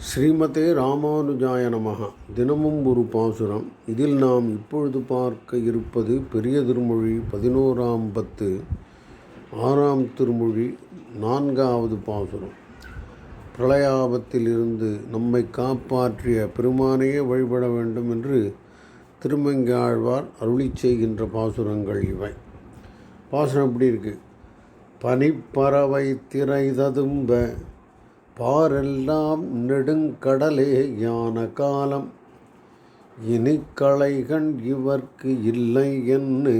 ஸ்ரீமதே ராமானுஜாய நமஹ. தினமும் ஒரு பாசுரம். இதில் நாம் இப்பொழுது பார்க்க இருப்பது பெரிய திருமொழி பதினோராம் பத்து ஆறாம் திருமொழி நான்காவது பாசுரம். பிரளயாபத்திலிருந்து நம்மை காப்பாற்றிய பெருமானையே வழிபட வேண்டும் என்று திருமங்காழ்வார் அருளி செய்கின்ற பாசுரங்கள் இவை. பாசுரம் எப்படி இருக்கு? பனிப்பறவை திரை ததும்ப பாரெல்லாம் நெடுங்கடலே யான காலம். இனி இவர்க்கு இல்லை என்று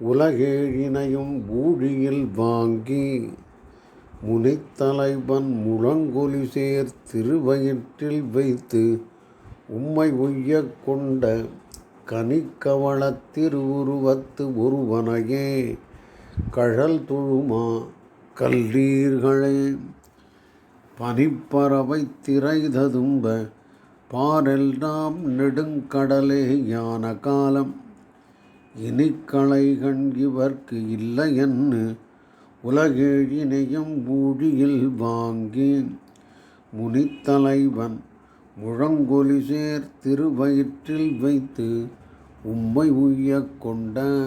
உலகேழினையும் ஊழியில் வாங்கி முனித்தலைவன் முழங்கொலி சேர் திருவயிற்றில் வைத்து உம்மை உய்ய கொண்ட கனிக்கவளத் திருவுருவத்து ஒருவனையே கழல் தொழுமா கல்லீர்களே. பனிப்பறவை திரைததும்ப பாரெல்லாம் நெடுங்கடலே யான காலம். இனிக்கலைகண் இவர்க்கு இல்லையன்னு உலகேழினையும் ஊழியில் வாங்கி முனித்தலைவன் முழங்கொலி சேர் திருவயிற்றில் வைத்து உம்மை உய்ய கொண்ட.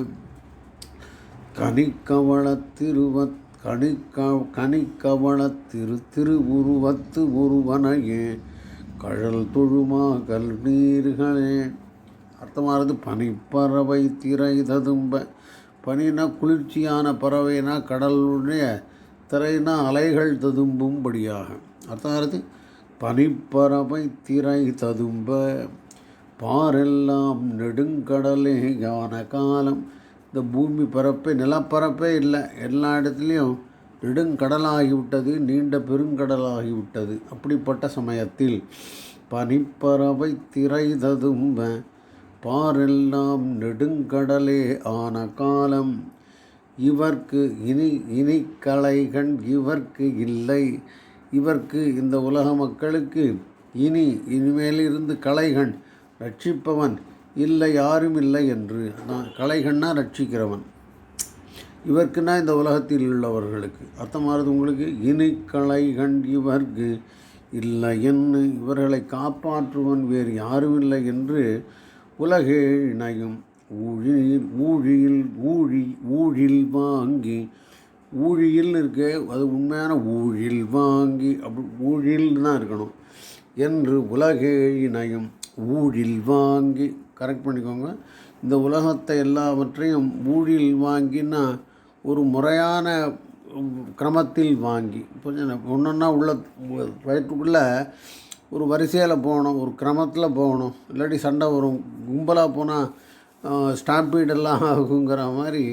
கனிக்கவளத் திருவத் கணிக்க கனிக்கவள திரு திருவுருவத்து உருவனையே கழல் தொழுமா கல் நீர்களே. அர்த்தமானது பனிப்பறவை திரை ததும்ப பனினா குளிர்ச்சியான பறவைனா கடலுடைய திரைனா அலைகள் ததும்பும்படியாக. அர்த்தமானது பனிப்பறவை திரை ததும்ப பாரெல்லாம் நெடுங்கடலே யான காலம் இந்த பூமி பரப்பே நிலப்பரப்பே இல்லை. எல்லா இடத்துலையும் நெடுங்கடலாகிவிட்டது நீண்ட பெருங்கடலாகிவிட்டது. அப்படிப்பட்ட சமயத்தில் பனிப்பறவை திரைததும்ப பாரெல்லாம் நெடுங்கடலே ஆன காலம் இவர்க்கு இனி இனி கலைகள் இவர்க்கு இல்லை. இவர்க்கு இந்த உலக மக்களுக்கு இனி இனிமேலிருந்து கலைகள் ரட்சிப்பவன் இல்லை யாரும் இல்லை என்று. நான் கலைகண்ணா ரட்சிக்கிறவன். இவருக்குன்னா இந்த உலகத்தில் உள்ளவர்களுக்கு. அர்த்தமானது உங்களுக்கு? இனி கலைகண் இவர்க்கு இல்லை என்று. இவர்களை காப்பாற்றுவன் வேறு யாரும் இல்லை என்று உலகே இணையும். ஊழில் ஊழியில் ஊழி ஊழில் வாங்கி ஊழியில் இருக்க அது உண்மையான ஊழில் வாங்கி அப்படி ஊழில் தான் இருக்கணும். என்று உலகே இணையும். ஊழில் வாங்கி கரெக்ட் பண்ணிக்கோங்க. இந்த உலகத்தை எல்லாவற்றையும் ஊழில் வாங்கினா ஒரு முறையான கிரமத்தில் வாங்கி கொஞ்சம் ஒன்றுன்னா உள்ள வயிற்றுக்குள்ளே ஒரு வரிசையில் போகணும் ஒரு கிரமத்தில் போகணும். இல்லாட்டி சண்டை வரும். கும்பலாக போனால் ஸ்டாம்பீடெல்லாம் ஆகுங்கிற மாதிரி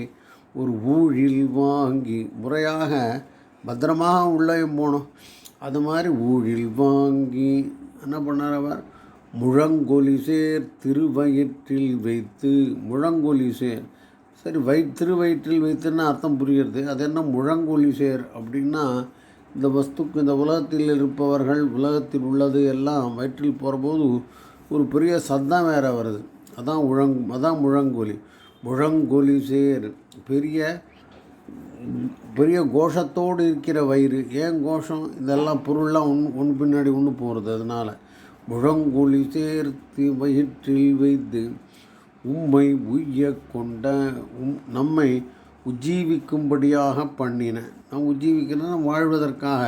ஒரு ஊழில் வாங்கி முறையாக பத்திரமாக உள்ளேயும் போகணும். அது மாதிரி ஊழில் வாங்கி என்ன பண்ணார் அவர்? முழங்கொலிசேர் திருவயிற்றில் வைத்து முழங்கொலிசேர். சரி வை திருவயிற்றில் வைத்துன்னா அர்த்தம் புரிகிறது. அது என்ன முழங்கொலிசேர் அப்படின்னா இந்த வஸ்துக்கு இந்த உலகத்தில் இருப்பவர்கள் உலகத்தில் உள்ளது எல்லாம் வயிற்றில் போகிறபோது ஒரு பெரிய சத்தம் வேற வருது. அதான் முழங் அதான் முழங்கொலி. முழங்கொலி சேர் பெரிய பெரிய கோஷத்தோடு இருக்கிற வயிறு. ஏன் கோஷம்? இதெல்லாம் பொருள்லாம் ஒன் ஒன்று பின்னாடி ஒன்று போகிறது அதனால். முழங்குழி சேர்த்து வயிற்றில் வைத்து உம்மை உய்ய கொண்ட உம் நம்மை உஜ்ஜீவிக்கும்படியாக பண்ணின. நான் உஜ்ஜீவிக்கணும் வாழ்வதற்காக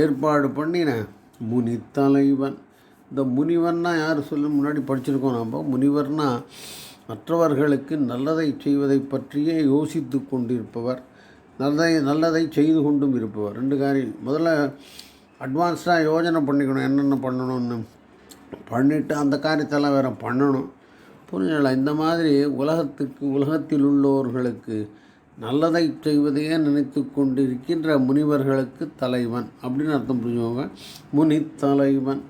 ஏற்பாடு பண்ணின. முனி தலைவன் இந்த முனிவன்னா யார் சொல்ல முன்னாடி படிச்சிருக்கோம் நம்ம முனிவர்னா மற்றவர்களுக்கு நல்லதை செய்வதை பற்றியே யோசித்து கொண்டிருப்பவர். நல்லதை நல்லதை செய்து கொண்டும் இருப்பவர். ரெண்டு காரியம். முதல்ல அட்வான்ஸ்டாக யோஜனை பண்ணிக்கணும் என்னென்ன பண்ணணும்னு. பண்ணிவிட்டு அந்த காரியத்தெல்லாம் வேறு பண்ணணும். புரியல இந்த மாதிரி உலகத்துக்கு உலகத்தில் உள்ளவர்களுக்கு நல்லதை செய்வதையே நினைத்து கொண்டிருக்கின்ற முனிவர்களுக்கு தலைவன் அப்படின்னு அர்த்தம் புரிஞ்சுக்கோங்க. முனி தலைவன்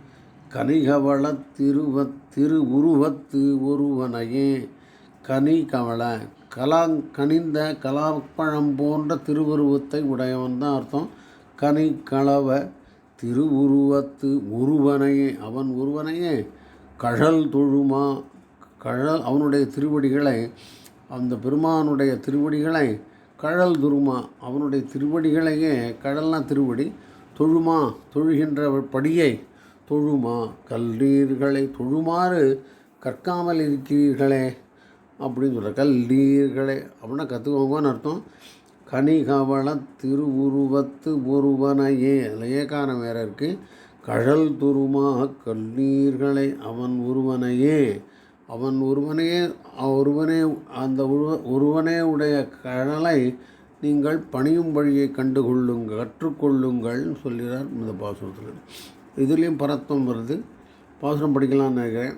கனிகவள திருவ திரு உருவத்து ஒருவனையே. கனிகவள கலா கனிந்த கலாப்பழம் போன்ற திருவுருவத்தை உடையவன் தான் அர்த்தம். கனி கலவை திருவுருவத்து ஒருவனையே அவன் ஒருவனையே கழல் தொழுமா கழல் அவனுடைய திருவடிகளை அந்த பெருமானுடைய திருவடிகளை கழல் துருமா அவனுடைய திருவடிகளையே கடல்னா திருவடி தொழுமா தொழுகின்ற படியை தொழுமா கல்லீர்களை தொழுமாறு கற்காமல் இருக்கிறீர்களே அப்படின்னு சொல்கிற கல்லீர்களே அப்படின்னா கற்றுக்கோங்கன்னு அர்த்தம். கனிகவள திருவுருவத்து ஒருவனையே. அதில் வேற இருக்குது கழல் துருமாக கல்லீர்களை அவன் ஒருவனையே. அவன் ஒருவனையே ஒருவனே அந்த ஒருவ ஒருவனே உடைய கழலை நீங்கள் பணியும் வழியை கண்டுகொள்ளுங்கள் கற்றுக்கொள்ளுங்கள்னு சொல்கிறார் இந்த பாசுரத்தில். இதுலேயும் பரத்தம் வருது. பாசுரம் படிக்கலாம்னு நினைக்கிறேன்.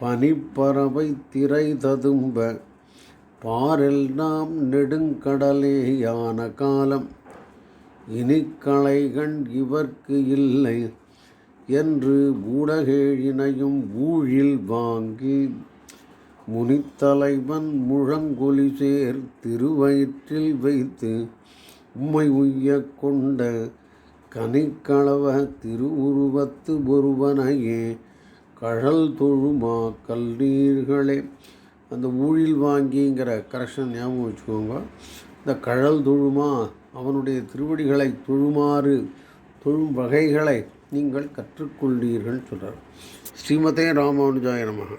பனிப்பறவை திரை ததும்ப பாரெல்லாம் நெடுங்கடலே யான காலம். இனிக்கலைகள் இவர்க்கு இல்லை என்று ஊடகேழினையும் ஊழில் வாங்கி முனித்தலைவன் முழங்கொலி சேர் திருவயிற்றில் வைத்து உம்மை உய்ய கொண்ட கனிக்களவ திருவுருவத்து ஒருவனையே கழல் தொழுமா கல்நீர்களே அந்த ஊழில் வாங்கிங்கிற கரெக்ஷன் ஞாபகம் வச்சுக்கோங்க. இந்த கழல் தொழுமா அவனுடைய திருவடிகளை தொழுமாறு தொழும் வகைகளை நீங்கள் கற்றுக்கொண்டீர்கள் சொல்கிறார் ஸ்ரீமதே ராமானுஜாய நமக.